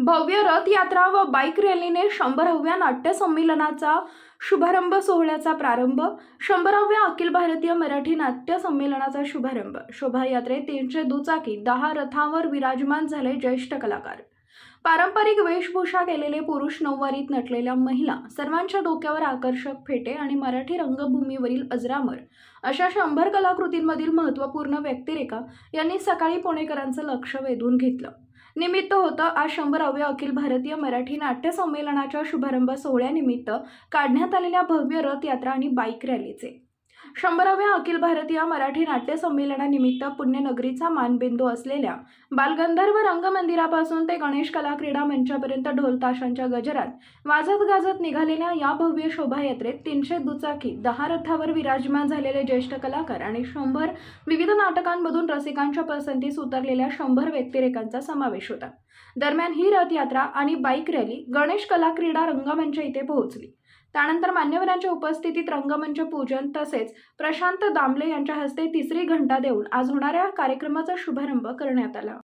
भव्य रथयात्रा व बाईक रॅलीने शंभराव्या नाट्यसंमेलनाचा शुभारंभ सोहळ्याचा प्रारंभ शंभराव्या अखिल भारतीय मराठी नाट्य संमेलनाचा शुभारंभ. शोभायात्रेत तीनशे दुचाकी दहा रथांवर विराजमान झाले ज्येष्ठ कलाकार. पारंपरिक वेशभूषा केलेले पुरुष नऊवारीत नटलेल्या महिला सर्वांच्या डोक्यावर आकर्षक फेटे आणि मराठी रंगभूमीवरील अजरामर. अशा शंभर कलाकृतींमधील महत्त्वपूर्ण व्यक्तिरेखा यांनी सकाळी पुणेकरांचं लक्ष वेधून घेतलं. निमित्त होतं आज शंभराव्या अखिल भारतीय मराठी नाट्य संमेलनाच्या शुभारंभ सोहळ्यानिमित्त काढण्यात आलेल्या भव्य रथयात्रा आणि बाईक रॅलीचे. शंभराव्या अखिल भारतीय मराठी नाट्य संमेलनानिमित्त पुण्यनगरीचा मानबिंदू असलेल्या बालगंधर्व रंगमंदिरापासून ते गणेश कला क्रीडा मंचापर्यंत ढोलताशांच्या गजरात वाजत गाजत निघालेल्या या भव्य शोभायात्रेत तीनशे दुचाकी दहा रथावर विराजमान झालेले ज्येष्ठ कलाकार आणि शंभर विविध नाटकांमधून रसिकांच्या पसंतीस उतरलेल्या शंभर व्यक्तिरेखांचा समावेश होता. दरम्यान ही रथयात्रा आणि बाईक रॅली गणेश कला क्रीडा रंगमंच इथे पोहोचली. त्यानंतर मान्यवरांच्या उपस्थितीत रंगमंच पूजन तसेच प्रशांत दामले यांच्या हस्ते तिसरी घंटा देऊन आज होणाऱ्या कार्यक्रमाचा शुभारंभ करण्यात आला.